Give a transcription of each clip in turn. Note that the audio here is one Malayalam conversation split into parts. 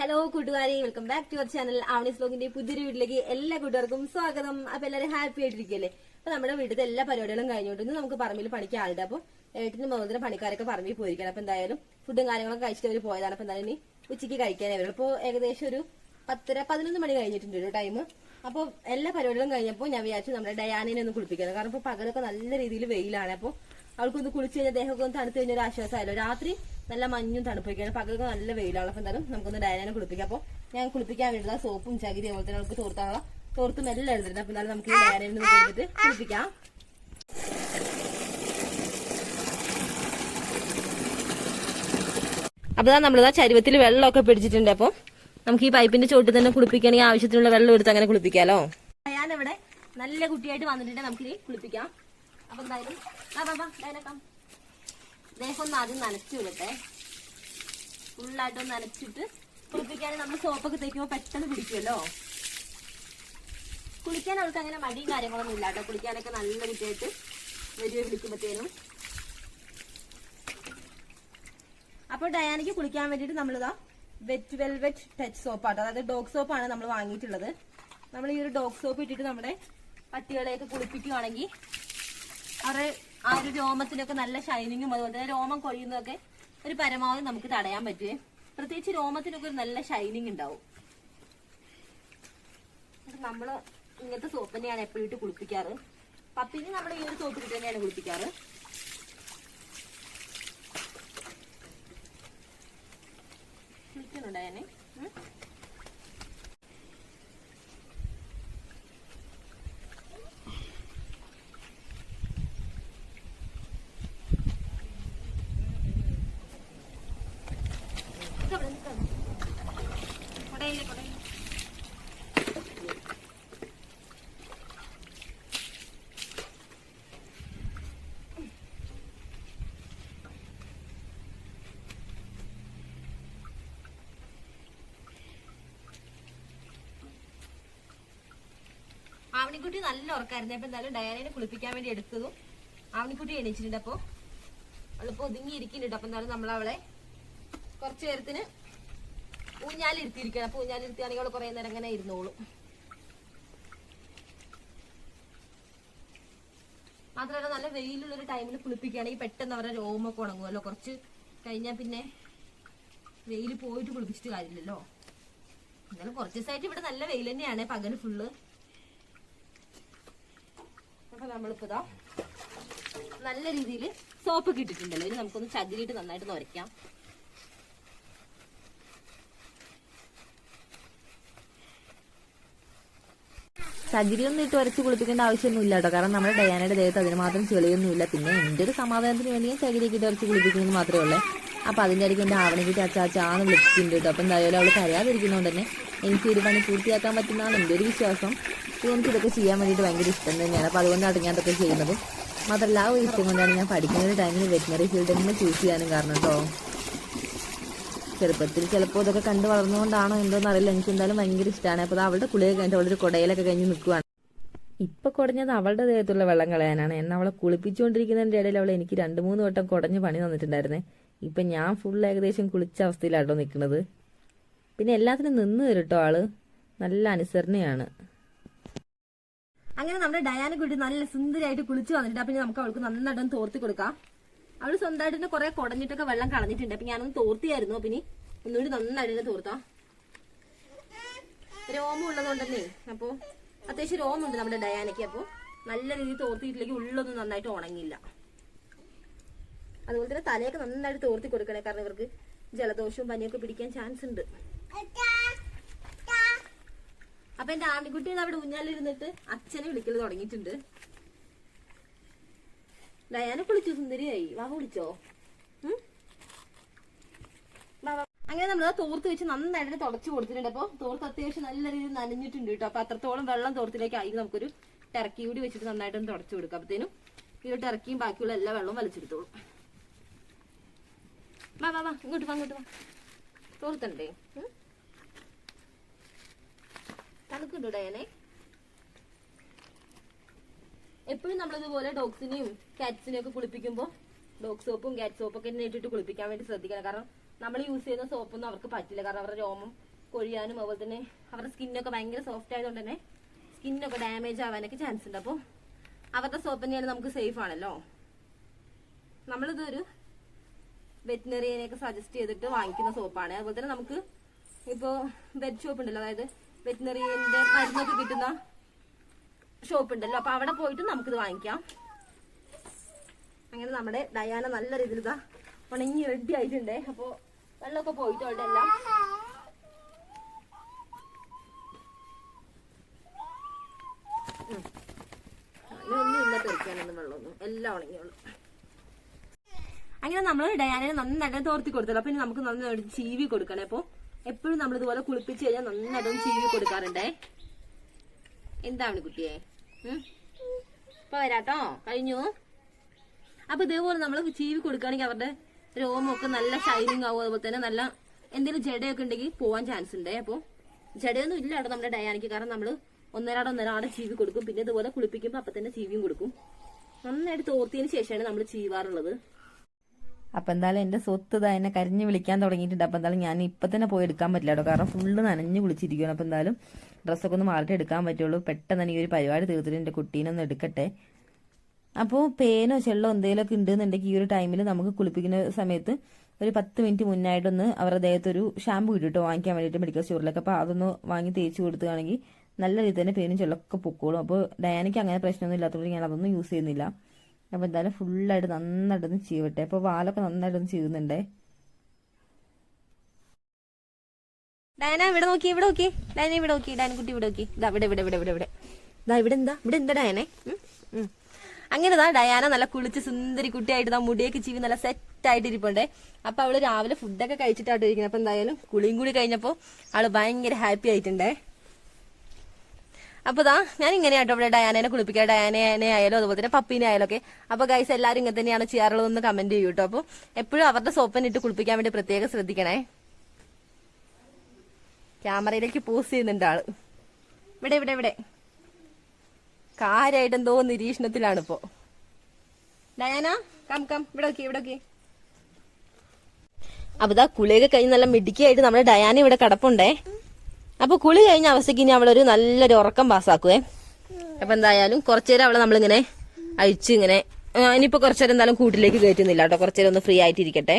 ഹലോ കൂട്ടുകാരി. Welcome back to our channel Avani സ്ലോഗിന്റെ പുതിയൊരു വീട്ടിലേക്ക് എല്ലാ കൂട്ടുകാർക്കും സ്വാഗതം. അപ്പൊ എല്ലാവരും ഹാപ്പി ആയിട്ടിരിക്കല്ലേ അപ്പൊ നമ്മുടെ വീട്ടിലെ എല്ലാ പരിപാടികളും കഴിഞ്ഞോണ്ട് നമുക്ക് പറമ്പിൽ പണിക്ക് ആളുടെ അപ്പൊ ഏട്ടിന് മുതൽ പണിക്കാരൊക്കെ പറമ്പിൽ പോയിരിക്കണം അപ്പൊ എന്തായാലും ഫുഡും കാര്യങ്ങളൊക്കെ കഴിച്ചിട്ട് അവർ പോയതാണ്. അപ്പൊ എന്തായാലും ഇനി ഉച്ചയ്ക്ക് കഴിക്കാനേ വരുള്ളൂ. അപ്പൊ ഏകദേശം ഒരു പത്തര പതിനൊന്ന് മണി കഴിഞ്ഞിട്ടുണ്ട് ഒരു ടൈം അപ്പോൾ എല്ലാ പരിപാടികളും കഴിഞ്ഞപ്പോൾ ഞാൻ വിചാരിച്ചു നമ്മുടെ ഡയാനിനെ ഒന്ന് കുളിപ്പിക്കണം കാരണം ഇപ്പൊ പകലൊക്കെ നല്ല രീതിയിൽ വെയിലാണ്. അപ്പോൾ അവൾക്കൊന്ന് കുളിച്ച് കഴിഞ്ഞാൽ ദേഹമൊക്കെ ഒന്ന് തണുത്ത് കഴിഞ്ഞാൽ ആശ്വാസമായല്ലോ. രാത്രി നല്ല മഞ്ഞും തണുപ്പൊക്കെയാണ് പകലൊക്കെ നല്ല വെയിലാണ് അപ്പൊ എന്തായാലും നമുക്കൊന്ന് ഡയനാനെ കുളിപ്പിക്കാം. അപ്പോൾ ഞാൻ കുളിപ്പിക്കാൻ വേണ്ടിയുള്ള സോപ്പും ചകിരി അതുപോലെ തന്നെ നമുക്ക് തോർത്താനുള്ള തോർത്തും എല്ലാം എടുത്തിട്ടുണ്ട് അപ്പൊ എന്നാലും നമുക്ക് ഈ ഡയാനെ കൊടുത്തിട്ട് കുളിപ്പിക്കാം. അപ്പൊ നമ്മളിതാ ചരുവത്തിൽ വെള്ളമൊക്കെ പിടിച്ചിട്ടുണ്ട്. അപ്പൊ നമുക്ക് ഈ പൈപ്പിന്റെ ചോട്ടിൽ തന്നെ കുളിപ്പിക്കണമെങ്കിൽ ആവശ്യത്തിനുള്ള വെള്ളം എടുത്ത് അങ്ങനെ കുളിപ്പിക്കാലോ. ഞാനിവിടെ നല്ല കുട്ടിയായിട്ട് വന്നിട്ടുണ്ട്. നമുക്കിനി കുളിപ്പിക്കാം. അപ്പൊ എന്തായാലും. ദേഹം ഒന്ന് ആദ്യം നനച്ചു വിടട്ടെ. ഫുള്ളായിട്ടൊന്ന് നനച്ചിട്ട് കുളിപ്പിക്കാൻ നമ്മൾ സോപ്പൊക്കെ തേക്കുമ്പോൾ പെട്ടെന്ന് പിടിക്കുമല്ലോ കുളിക്കാൻ അവൾക്ക് അങ്ങനെ മടിയും കാര്യങ്ങളൊന്നും ഇല്ല കേട്ടോ. കുളിക്കാനൊക്കെ നല്ല കുട്ടിയായിട്ട് വരുവേ വിളിക്കുമ്പോഴത്തേനും അപ്പോൾ ഡയാനയ്ക്ക് കുളിക്കാൻ വേണ്ടിയിട്ട് നമ്മളിതാ വെറ്റ് വെൽവെറ്റ് ടച്ച് സോപ്പാട്ടോ അതായത് ഡോഗ് സോപ്പാണ് നമ്മൾ വാങ്ങിയിട്ടുള്ളത്. നമ്മൾ ഈ ഒരു ഡോഗ് സോപ്പ് ഇട്ടിട്ട് നമ്മുടെ പട്ടികളെയൊക്കെ കുളിപ്പിക്കുകയാണെങ്കിൽ അവരുടെ ആ ഒരു രോമത്തിനൊക്കെ നല്ല ഷൈനിങ്ങും അതുപോലെ തന്നെ രോമം കൊഴിയുന്നതൊക്കെ ഒരു പരമാവധി നമുക്ക് തടയാൻ പറ്റുമേ പ്രത്യേകിച്ച് രോമത്തിനൊക്കെ ഒരു നല്ല ഷൈനിങ് ഉണ്ടാവും. നമ്മൾ ഇങ്ങനത്തെ സോപ്പ് തന്നെയാണ് എപ്പോഴും ഇട്ട് കുളിപ്പിക്കാറ്. പപ്പിന് നമ്മൾ ഈ ഒരു സോപ്പ് ഇട്ട് തന്നെയാണ് കുളിപ്പിക്കാറ്. കുളിക്കുന്നുണ്ടോ ഞാൻ? ആവണിക്കുട്ടി നല്ല ഉറക്കായിരുന്നു. അപ്പൊ എന്തായാലും ഡയാനെ കുളിപ്പിക്കാൻ വേണ്ടി എടുത്തതും ആവണിക്കുട്ടി എണീച്ചിട്ടുണ്ട് അപ്പൊ. അവളിപ്പോ ഒതുങ്ങി ഇരിക്കുന്നുണ്ട് അപ്പൊ എന്തായാലും നമ്മൾ അവളെ കുറച്ചു നേരത്തിന് ഊഞ്ഞാലിരുത്തിയിരിക്കണം അപ്പൊ ഊഞ്ഞാലിരുത്തിയാണെങ്കിൽ അവൾ കുറെ നേരം ഇങ്ങനെ ഇരുന്നോളും. മാത്രമല്ല നല്ല വെയിലുള്ള ഒരു ടൈമിൽ കുളിപ്പിക്കുകയാണെങ്കിൽ പെട്ടെന്ന് അവരുടെ രോമൊക്കെ ഉണങ്ങുമല്ലോ. കുറച്ച് കഴിഞ്ഞാൽ പിന്നെ വെയിൽ പോയിട്ട് കുളിപ്പിച്ചിട്ട് കാര്യമില്ലല്ലോ. എന്നാലും കുറച്ച് ദിവസമായിട്ട് ഇവിടെ നല്ല വെയിൽ തന്നെയാണ്. പകൽ ഫുള്ള് അപ്പൊ നമ്മളിപ്പോ ഇതാ നല്ല രീതിയിൽ സോപ്പ് കിട്ടിട്ടുണ്ടല്ലോ ഇനി നമുക്കൊന്ന് ചകിരിയിട്ട് നന്നായിട്ട് നുരയ്ക്കാം ചകിരിയൊന്നും ഇട്ട് ഉരച്ച് കുളിപ്പിക്കേണ്ട ആവശ്യമൊന്നുമില്ല കേട്ടോ. കാരണം നമ്മുടെ ഡയാനയുടെ ദേഹത്ത് അതിന് മാത്രം ചെളിയൊന്നുമില്ല. പിന്നെ എന്റെ ഒരു സമാധാനത്തിന് വേണ്ടി ഞാൻ ചകിരിയൊക്കെ ഇട്ട് ഉരച്ച് കുളിപ്പിക്കുന്നത് മാത്രമേ ഉള്ളൂ. അപ്പൊ അതിന്റെ ഇടയ്ക്ക് എന്റെ ആവണിക്കിട്ട് അച്ചാച്ചാന്ന് വിളിച്ചിട്ടുണ്ട് കേട്ടോ. അപ്പൊ എന്തായാലും അവൾ കരയാതിരിക്കുന്നതുകൊണ്ട് തന്നെ എനിക്ക് ഒരു പണി പൂർത്തിയാക്കാൻ പറ്റുന്നതാണ് എന്റെ ഒരു വിശ്വാസം. അപ്പോൾ എനിക്ക് ഇതൊക്കെ ചെയ്യാൻ വേണ്ടിയിട്ട് ഭയങ്കര ഇഷ്ടം തന്നെയാണ്. അപ്പോൾ അതുകൊണ്ടാണ് ഞാൻ ഇതൊക്കെ ചെയ്യുന്നത്. മാത്രമല്ല ആ ഒരു ഇഷ്ടം കൊണ്ടാണ് ഞാൻ പഠിക്കുന്ന ഒരു ടൈമിൽ വെറ്റിനറി ഫീൽഡിൽ തന്നെ ചൂസ് ചെയ്യാനും കാരണം കേട്ടോ ചെറുപ്പത്തിൽ ചിലപ്പോൾ ഇതൊക്കെ കണ്ടു വളർന്നുകൊണ്ടാണോ എന്തോന്ന് അറിയില്ല. എനിക്ക് എന്തായാലും ഭയങ്കര ഇഷ്ടമാണ് അപ്പോൾ അവളുടെ കുളിയൊക്കെ കഴിഞ്ഞിട്ട് അവളൊരു കുടയിലൊക്കെ കഴിഞ്ഞ് നിൽക്കുവാണ് ഇപ്പൊ കുടഞ്ഞത് അവളുടെ ദേഹത്തുള്ള വെള്ളം കളയാനാണ് എന്നെ അവളെ കുളിപ്പിച്ചുകൊണ്ടിരിക്കുന്നതിന്റെ ഇടയിൽ അവൾ എനിക്ക് രണ്ട് മൂന്ന് വട്ടം കുടഞ്ഞ് പണി തന്നിട്ടുണ്ടായിരുന്നേ. ഇപ്പം ഞാൻ ഫുൾ ഏകദേശം കുളിച്ച അവസ്ഥയിലാട്ടോ നിൽക്കുന്നത് പിന്നെ എല്ലാത്തിനും നിന്ന് തരും ആൾ. നല്ല അനുസരണയാണ്. അങ്ങനെ നമ്മുടെ ഡയാന കുട്ടി നല്ല സുന്ദരിയായിട്ട് കുളിച്ചു വന്നിട്ട് അപ്പൊ നമുക്ക് അവൾക്ക് നന്നായിട്ടൊന്ന് തോർത്തി കൊടുക്കാം. അവൾ സ്വന്തമായിട്ട് തന്നെ കുറെ കുടഞ്ഞിട്ടൊക്കെ വെള്ളം കളഞ്ഞിട്ടുണ്ട്. അപ്പൊ ഞാനൊന്ന് തോർത്തിയായിരുന്നു. അപ്പൊ ഇനി ഒന്നുകൂടി നന്നായിട്ട് തോർത്താം. രോമം ഉള്ളതുകൊണ്ടെന്നേ അപ്പൊ അത്യാവശ്യം രോമുണ്ട് നമ്മുടെ ഡയാനയ്ക്ക്. അപ്പൊ നല്ല രീതിയിൽ തോർത്തിയിട്ടില്ലെങ്കിൽ ഉള്ളൊന്നും നന്നായിട്ട് ഉണങ്ങില്ല അതുപോലെ തന്നെ തലയൊക്കെ നന്നായിട്ട് തോർത്തി കൊടുക്കണേ. കാരണം ഇവർക്ക് ജലദോഷവും പനിയൊക്കെ പിടിക്കാൻ ചാൻസ് ഉണ്ട്. അപ്പൊ എന്റെ ആൺകുട്ടി അവിടെ ഊഞ്ഞാലിരുന്നിട്ട് അച്ഛനെ വിളിക്കൽ തുടങ്ങിയിട്ടുണ്ട്. ഡയാനെ കുളിച്ചു സുന്ദരിയായി. വാവ വിളിച്ചോ. അങ്ങനെ നമ്മൾ തോർത്ത് വെച്ച് നന്നായിട്ട് തുടച്ചു കൊടുത്തിട്ടുണ്ട്. അപ്പൊ തോർത്ത് അത്യാവശ്യം നല്ല രീതിയിൽ നനഞ്ഞിട്ടുണ്ട് കേട്ടോ. അപ്പൊ അത്രത്തോളം വെള്ളം തോർത്തിലേക്ക് ആയി നമുക്കൊരു ടെറക്കി കൂടി വെച്ചിട്ട് നന്നായിട്ട് ഒന്ന് തുടച്ചു കൊടുക്കാം. അപ്പത്തേനും ഈ ഒരു ടെറക്കിയും ബാക്കിയുള്ള എല്ലാ വെള്ളവും വലിച്ചെടുത്തോളൂ. വാ വാ വാ. ഇങ്ങോട്ട് വാ ഇങ്ങോട്ട് വാ. തോർത്തണ്ടേ? ഉം? തണുക്കുണ്ടോ ഡയനെ എപ്പോഴും നമ്മളിതുപോലെ ഡോഗ്സിനെയും കാറ്റ്സിനെയും ഒക്കെ കുളിപ്പിക്കുമ്പോൾ ഡോഗ് സോപ്പും കാറ്റ് സോപ്പൊക്കെ തന്നെ ഇട്ടിട്ട് കുളിപ്പിക്കാൻ വേണ്ടി ശ്രദ്ധിക്കണം. കാരണം നമ്മൾ യൂസ് ചെയ്യുന്ന സോപ്പൊന്നും അവർക്ക് പറ്റില്ല. കാരണം അവരുടെ രോമം കൊഴിയാനും അതുപോലെ തന്നെ അവരുടെ സ്കിന്നൊക്കെ ഭയങ്കര സോഫ്റ്റ് ആയതുകൊണ്ട് തന്നെ സ്കിന്നൊക്കെ ഡാമേജ് ആവാനൊക്കെ ചാൻസ് ഉണ്ട്. അപ്പോൾ അവരുടെ സോപ്പ് തന്നെയാണ് നമുക്ക് സേഫ് ആണല്ലോ. നമ്മളിതൊരു വെറ്റിനറിയനെയൊക്കെ സജസ്റ്റ് ചെയ്തിട്ട് വാങ്ങിക്കുന്ന സോപ്പാണ് അതുപോലെ തന്നെ നമുക്ക് ഇപ്പോൾ വെറ്റ് ഷോപ്പ് ഉണ്ടല്ലോ. അതായത് വെറ്റിനറിയന്റെ മരുന്നൊക്കെ കിട്ടുന്ന ഷോപ്പ് ഉണ്ടല്ലോ അപ്പൊ അവിടെ പോയിട്ട് നമുക്കിത് വാങ്ങിക്കാം. അങ്ങനെ നമ്മുടെ ഡയാന നല്ല രീതിയിൽ ഇതാ ഉണങ്ങി റെഡി ആയിട്ടുണ്ട്. അപ്പോ വെള്ളമൊക്കെ എല്ലാം. തെറിക്കാനൊന്നും വെള്ളമൊന്നും. എല്ലാം ഉണങ്ങിയോളൂ അങ്ങനെ നമ്മൾ ഡയാനെ നന്നായിട്ട് തോർത്തി കൊടുത്തല്ലോ. അപ്പൊ ഇനി നമുക്ക് നന്നായിട്ട് ചീവി കൊടുക്കണേ. അപ്പൊ എപ്പോഴും നമ്മൾ ഇതുപോലെ കുളിപ്പിച്ച് കഴിഞ്ഞാൽ നന്നായിട്ടൊന്ന് ചീവി കൊടുക്കാറുണ്ടേ. എന്താണ് കുട്ടിയെ? ഇപ്പൊ വരാട്ടോ. കഴിഞ്ഞു. അപ്പൊ ഇതേപോലെ നമ്മൾ ചീവി കൊടുക്കുകയാണെങ്കിൽ അവരുടെ രോമമൊക്കെ നല്ല ഷൈനിങ് ആവും. അതുപോലെ തന്നെ നല്ല എന്തെങ്കിലും ജടയൊക്കെ ഉണ്ടെങ്കിൽ പോവാൻ ചാൻസ് ഉണ്ട്. അപ്പൊ ജടയൊന്നും ഇല്ല കേട്ടോ നമ്മുടെ ഡയാനിക്ക്. കാരണം നമ്മൾ ഒന്നരാടെ ഒന്നരാടെ ചീവി കൊടുക്കും. പിന്നെ ഇതുപോലെ കുളിപ്പിക്കുമ്പോൾ അപ്പൊ തന്നെ ചീവിയും കൊടുക്കും. നന്നായിട്ട് തോർത്തിയതിന് ശേഷമാണ് നമ്മൾ ചീവാറുള്ളത്. അപ്പം എന്തായാലും എന്റെ സ്വത്ത് ഇതാ എന്നെ കരിഞ്ഞ് വിളിക്കാൻ തുടങ്ങിയിട്ടുണ്ട്. അപ്പം എന്തായാലും ഞാൻ ഇപ്പം തന്നെ പോയി എടുക്കാൻ പറ്റില്ല കേട്ടോ. കാരണം ഫുള്ള് നനഞ്ഞ് കുളിച്ചിരിക്കുകയാണ് അപ്പം എന്തായാലും ഡ്രസ്സൊക്കെ ഒന്ന് മാറിയിട്ട് എടുക്കാൻ പറ്റുള്ളൂ. പെട്ടെന്ന് ഈ ഒരു പരിപാടി തീർത്തിട്ട് എന്റെ കുട്ടീനെ ഒന്ന് എടുക്കട്ടെ. അപ്പോൾ പേനോ ചെള്ളോ എന്തെങ്കിലുമൊക്കെ ഉണ്ടെന്നുണ്ടെങ്കിൽ ഈ ഒരു ടൈമിൽ നമുക്ക് കുളിപ്പിക്കുന്ന സമയത്ത് ഒരു പത്ത് മിനിറ്റ് മുന്നായിട്ടൊന്ന് അവരുടെ ദേഹത്ത് ഒരു ഷാമ്പു ഇട്ടിട്ടോ വാങ്ങിക്കാൻ വേണ്ടിയിട്ട് മെഡിക്കൽ സ്റ്റോറിലൊക്കെ അപ്പോൾ അതൊന്ന് വാങ്ങി തേച്ച് കൊടുക്കുകയാണെങ്കിൽ നല്ല രീതിയിൽ തന്നെ പേനും ചെള്ളൊക്കെ പൊക്കോളും. അപ്പോൾ ഡയാനയ്ക്ക് അങ്ങനെ പ്രശ്നമൊന്നും ഇല്ലാത്തതുകൊണ്ട് ഞാൻ അതൊന്നും യൂസ് ചെയ്യുന്നില്ല. അപ്പോൾ എന്തായാലും ഫുള്ളായിട്ട് നന്നായിട്ടൊന്ന് ചെയ്യട്ടെ അപ്പോൾ വാലൊക്കെ നന്നായിട്ടൊന്ന് ചെയ്യുന്നുണ്ടേ ഡയന ഇവിടെ നോക്കി ഇവിടെ നോക്കി. ഡയന ഇവിടെ നോക്കി ഡാന കുട്ടി ഇവിടെ നോക്കി. ഇതാ ഇവിടെ ഇവിടെ ഇവിടെ ഇവിടെ ഇവിടെ. ഇതാ ഇവിടെ എന്താ? ഇവിടെ എന്താ ഡയനെ. അങ്ങനെ ദാ ഡയാന നല്ല കുളിച്ച് സുന്ദരി കുട്ടിയായിട്ട് ദാ മുടിയൊക്കെ ചീവി നല്ല സെറ്റ് ആയിട്ട് ഇരിപ്പുണ്ടേ. അപ്പൊ അവൾ രാവിലെ ഫുഡൊക്കെ കഴിച്ചിട്ടാട്ടോ ഇരിക്കുന്നത് അപ്പൊ എന്തായാലും കുളിയും കൂടി കഴിഞ്ഞപ്പോ അവൾ ഭയങ്കര ഹാപ്പി ആയിട്ടുണ്ടേ. അപ്പൊ ദാ ഞാൻ ഇങ്ങനെയാട്ടോ ഇവിടെ ഡയാനേനെ കുളിപ്പിക്കുക. ഡയാനേനെ ആയാലും അതുപോലെ തന്നെ പപ്പീനെ ആയാലും ഒക്കെ. അപ്പൊ ഗൈസ് എല്ലാവരും ഇങ്ങനെ തന്നെയാണ് ചെയ്യാറുള്ളതെന്ന് കമന്റ് ചെയ്യൂ കേട്ടോ അപ്പൊ എപ്പോഴും അവരുടെ സോപ്പൻ ഇട്ട് കുളിപ്പിക്കാൻ വേണ്ടി പ്രത്യേകം ശ്രദ്ധിക്കണേ. ക്യാമറയിലേക്ക് പോസ് ചെയ്യുന്നുണ്ട് ആൾ. ഇവിടെ ഇവിടെ ഇവിടെ. കാര്യമായിട്ട് എന്തോ നിരീക്ഷണത്തിലാണ് ഇപ്പോ. ഡയാന കം കം ഇവിടെ നോക്കി ഇവിടെ നോക്കി. അപ്പൊ ഇതാ കുളിയൊക്കെ കഴിഞ്ഞ് നല്ല മിടുക്കിയായിട്ട് നമ്മുടെ ഡയാന ഇവിടെ കിടപ്പുണ്ടേ. അപ്പൊ കുളി കഴിഞ്ഞ അവസ്ഥയ്ക്ക് ഇനി അവളൊരു നല്ലൊരു ഉറക്കം പാസ്സാക്കുവേ. അപ്പൊ എന്തായാലും കുറച്ചേരം അവളെ നമ്മളിങ്ങനെ അഴിച്ച് ഇങ്ങനെ ഇനിയിപ്പോ കുറച്ചേരം എന്തായാലും കൂട്ടിലേക്ക് കയറ്റുന്നില്ല കേട്ടോ. കുറച്ചേരം ഒന്ന് ഫ്രീ ആയിട്ടിരിക്കട്ടെ.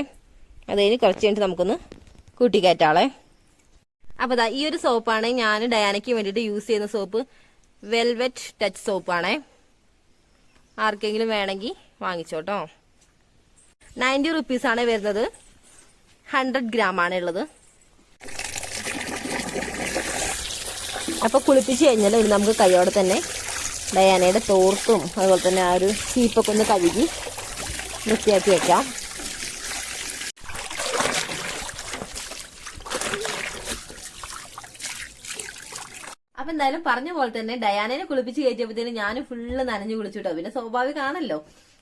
അത് കഴിഞ്ഞ് കുറച്ച് കഴിഞ്ഞിട്ട് നമുക്കൊന്ന് കൂട്ടി കയറ്റാളെ അപ്പൊ ഈ ഒരു സോപ്പാണ് ഞാൻ ഡയാനയ്ക്ക് വേണ്ടിട്ട് യൂസ് ചെയ്യുന്ന സോപ്പ്. വെൽവെറ്റ് ടച്ച് സോപ്പാണേ ആർക്കെങ്കിലും വേണമെങ്കിൽ വാങ്ങിച്ചോട്ടോ. നയന്റി റുപ്പീസാണ് വരുന്നത്. ഹൺഡ്രഡ് ഗ്രാം ആണ് ഉള്ളത് അപ്പൊ കുളിപ്പിച്ച് കഴിഞ്ഞാൽ ഇനി നമുക്ക് കൈയോടെ തന്നെ ഡയാനയുടെ തോർത്തും അതുപോലെ തന്നെ ആ ഒരു ചീപ്പൊക്കെ ഒന്ന് കഴുകി വൃത്തിയാക്കി വെക്കാം. അപ്പൊ എന്തായാലും പറഞ്ഞ പോലെ തന്നെ ഡയാനനെ കുളിപ്പിച്ച് കയറ്റിയപ്പോഴത്തേനും ഞാൻ ഫുള്ള് നനഞ്ഞു കുളിച്ചു കേട്ടോ പിന്നെ സ്വാഭാവികമാണല്ലോ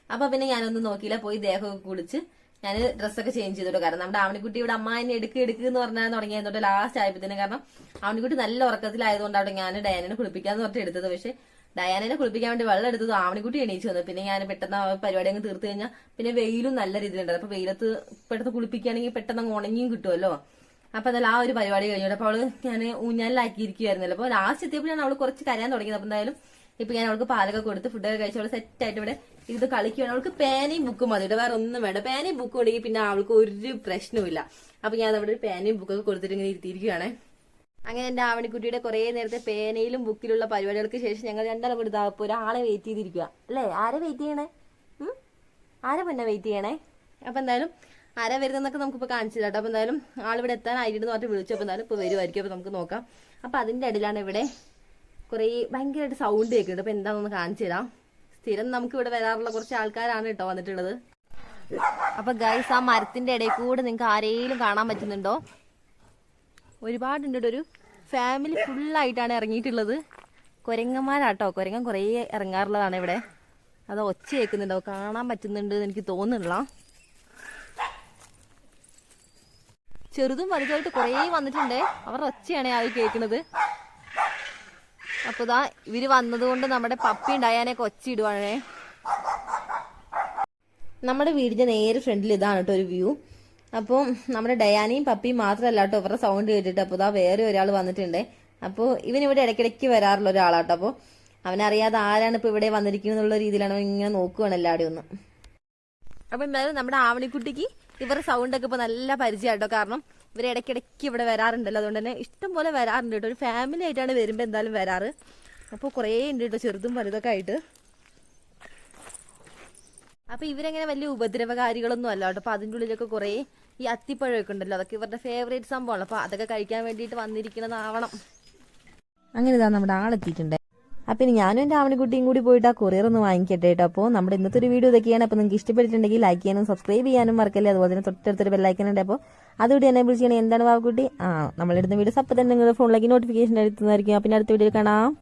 അപ്പൊ പിന്നെ ഞാനൊന്നും നോക്കിയില്ല പോയി ദേഹമൊക്കെ കുളിച്ച് ഞാൻ ഡ്രസ്സൊക്കെ ചേഞ്ച് ചെയ്തോട്ടോ. കാരണം നമ്മുടെ ആവണിക്കുട്ടി ഇവിടെ അമ്മ എന്നെ എടുക്ക് എടുക്കുക എന്ന് പറഞ്ഞാൽ തുടങ്ങിയതുകൊണ്ട് ലാസ്റ്റ് ആയപ്പോഴത്തേനും കാരണം ആവണിക്കുട്ടി നല്ല ഉറക്കത്തിലായതുകൊണ്ടാണ് ഞാൻ ഡയാനെ കുളിപ്പിക്കാൻ പറഞ്ഞിട്ട് എടുത്തത്. പക്ഷെ ഡയാനെ കുളിപ്പിക്കാൻ വേണ്ടി വെള്ളം എടുത്തത് ആവണിക്കുട്ടി എണീച്ചു വന്നു. പിന്നെ ഞാൻ പെട്ടെന്ന് പരിപാടി അങ്ങ് തീർത്തു കഴിഞ്ഞാൽ പിന്നെ വെയിലും നല്ല രീതിയിലുണ്ട്. അപ്പൊ വെയിലത്ത് പെട്ടെന്ന് കുളിപ്പിക്കുകയാണെങ്കിൽ പെട്ടെന്ന് അങ്ങ് ഉണങ്ങിയും കിട്ടുമല്ലോ. അപ്പൊ അതല്ല ആ ഒരു പരിപാടി കഴിഞ്ഞിട്ട് അപ്പൊ അവൾ ഞാൻ ഊഞ്ഞാലിലാക്കിയിരിക്കുവായിരുന്നല്ലോ. അപ്പൊ ലാസ്റ്റ് എത്തിയപ്പോഴാണ് അവൾ കുറച്ച് കരയാൻ തുടങ്ങിയത്. അപ്പൊ എന്തായാലും ഇപ്പൊ ഞാൻ അവൾക്ക് പാലൊക്കെ കൊടുത്ത് ഫുഡൊക്കെ കഴിച്ച് അവൾ സെറ്റ് ആയിട്ട് ഇവിടെ ഇത് കളിക്കുകയാണ് അവൾക്ക് പേനയും ബുക്കും മതി ഇവിടെ വേറെ ഒന്നും വേണ്ട. പേനയും ബുക്കും ഉണ്ടെങ്കിൽ പിന്നെ അവൾക്ക് ഒരു പ്രശ്നവുമില്ല അപ്പൊ ഞാൻ അവിടെ ഒരു പേനയും ബുക്കൊക്കെ കൊടുത്തിട്ട് ഇങ്ങനെ ഇരുത്തിയിരിക്കുകയാണേ അങ്ങനെ എന്റെ ആവണിക്കുട്ടിയുടെ കുറെ നേരത്തെ പേനയിലും ബുക്കിലുള്ള പരിപാടികൾക്ക് ശേഷം ഞങ്ങൾ രണ്ടാളും കൂടി ഇതാ ഇപ്പൊ ഒരാളെ വെയിറ്റ് ചെയ്തിരിക്കുക അല്ലേ? ആരെ വെയിറ്റ് ചെയ്യണേ? ആരെ പിന്നെ വെയിറ്റ് ചെയ്യണേ? അപ്പൊ എന്തായാലും ആരാ വരുന്നതെന്നൊക്കെ ഇപ്പൊ കാണിച്ചു കേട്ടോ. അപ്പൊ എന്തായാലും ആളിവിടെ എന്ന് പറഞ്ഞിട്ട് വിളിച്ചു. അപ്പൊ എന്തായാലും ഇപ്പൊ വരുമായിരിക്കും അപ്പൊ നമുക്ക് നോക്കാം. അപ്പൊ അതിന്റെ ഇടയിലാണ് ഇവിടെ കുറെ ഭയങ്കരമായിട്ട് സൗണ്ട് കേൾക്കുന്നുണ്ട്. അപ്പൊ എന്താണെന്ന് കാണിച്ചു തരാം. സ്ഥിരം നമുക്ക് ഇവിടെ വരാറുള്ള കുറച്ച് ആൾക്കാരാണ് കേട്ടോ വന്നിട്ടുള്ളത്. അപ്പൊ ഗൈസ് ആ മരത്തിന്റെ ഇടയിൽ കൂടെ നിങ്ങൾക്ക് ആരെങ്കിലും കാണാൻ പറ്റുന്നുണ്ടോ? ഒരുപാടുണ്ട് ഒരു ഫാമിലി ഫുള്ളായിട്ടാണ് ഇറങ്ങിയിട്ടുള്ളത്. കുരങ്ങന്മാരാട്ടോ. കുരങ്ങൻ കുറേ ഇറങ്ങാറുള്ളതാണ് ഇവിടെ. അത് ഒച്ച കേൾക്കുന്നുണ്ടോ. കാണാൻ പറ്റുന്നുണ്ട് എനിക്ക് തോന്നുന്നില്ല. ചെറുതും വലുതായിട്ട് കുറേ വന്നിട്ടുണ്ട്. അവരുടെ ഒച്ചയാണ് ആ കേൾക്കുന്നത്. അപ്പൊ ഇതാ ഇവർ വന്നതുകൊണ്ട് നമ്മുടെ പപ്പി ഉണ്ടായാനൊക്കെ കൊച്ചിടുവാണേ നമ്മുടെ വീടിന്റെ നേരെ ഫ്രണ്ടിൽ ഇതാണ് കേട്ടോ ഒരു വ്യൂ. അപ്പോൾ നമ്മുടെ ഡയാനയും പപ്പിയും മാത്രമല്ല കേട്ടോ ഇവരുടെ സൗണ്ട് കേട്ടിട്ട് അപ്പോൾ ഇതാ വേറെ ഒരാൾ വന്നിട്ടുണ്ട്. അപ്പോൾ ഇവൻ ഇവിടെ ഇടയ്ക്കിടയ്ക്ക് വരാറുള്ള ഒരാളാട്ടോ. അപ്പോൾ അവനറിയാതെ ആരാണ് ഇപ്പോൾ ഇവിടെ വന്നിരിക്കുന്നത് എന്നുള്ള രീതിയിലാണ് അവൻ ഇങ്ങനെ നോക്കുകയാണ് എല്ലാവരും ഒന്ന്. അപ്പൊ എന്തായാലും നമ്മുടെ ആവണിക്കുട്ടിക്ക് ഇവരുടെ സൗണ്ട് ഒക്കെ ഇപ്പൊ നല്ല പരിചയമാട്ടോ കാരണം ഇവർ ഇടയ്ക്കിടയ്ക്ക് ഇവിടെ വരാറുണ്ടല്ലോ. അതുകൊണ്ട് തന്നെ ഇഷ്ടം പോലെ വരാറുണ്ട് കേട്ടോ. ഒരു ഫാമിലി ആയിട്ടാണ് വരുമ്പോൾ എന്തായാലും വരാറ്. അപ്പോൾ കുറേ ഉണ്ട് കേട്ടോ ചെറുതും വലുതൊക്കെ ആയിട്ട്. അപ്പം ഇവരങ്ങനെ വലിയ ഉപദ്രവകാരികളൊന്നും അല്ല കേട്ടോ. അപ്പോൾ അതിന്റെ ഉള്ളിലൊക്കെ കുറേ ഈ അത്തിപ്പഴമൊക്കെ ഉണ്ടല്ലോ. അതൊക്കെ ഇവരുടെ ഫേവറേറ്റ് സംഭവമാണ്. അപ്പോൾ അതൊക്കെ കഴിക്കാൻ വേണ്ടിയിട്ട് വന്നിരിക്കുന്നതാവണം. അങ്ങനെ ഇതാ നമ്മുടെ ആളെത്തിയിട്ടുണ്ട് അപ്പം ഇനി ഞാനും എന്റെ ആവണിക്കുട്ടിയും കൂടി പോയിട്ട് ആ കൊറിയർ ഒന്ന് വാങ്ങിക്കട്ടെ കേട്ടോ. അപ്പോൾ നമ്മുടെ ഇന്നത്തെ ഒരു വീഡിയോ ഇതൊക്കെയാണ്. അപ്പോൾ നിങ്ങൾക്ക് ഇഷ്ടപ്പെട്ടിട്ടുണ്ടെങ്കിൽ ലൈക്ക് ചെയ്യാനും സബ്സ്ക്രൈബ് ചെയ്യാനും മറക്കല്ലേ. അതുപോലെ തന്നെ തൊട്ടടുത്തൊരു ബെല്ലൈക്കൻ ഉണ്ട്. അപ്പോൾ അതുകൂടി എനേബിൾ ചെയ്യണേ. എന്താണ് വാവുകുട്ടി? ആ നമ്മളിടുന്ന വീഡിയോസ് അപ്പോൾ തന്നെ നിങ്ങളുടെ ഫോണിലേക്ക് നോട്ടിഫിക്കേഷൻ എടുത്തുന്നതായിരിക്കും പിന്നെ അടുത്ത വീഡിയോ കാണാം.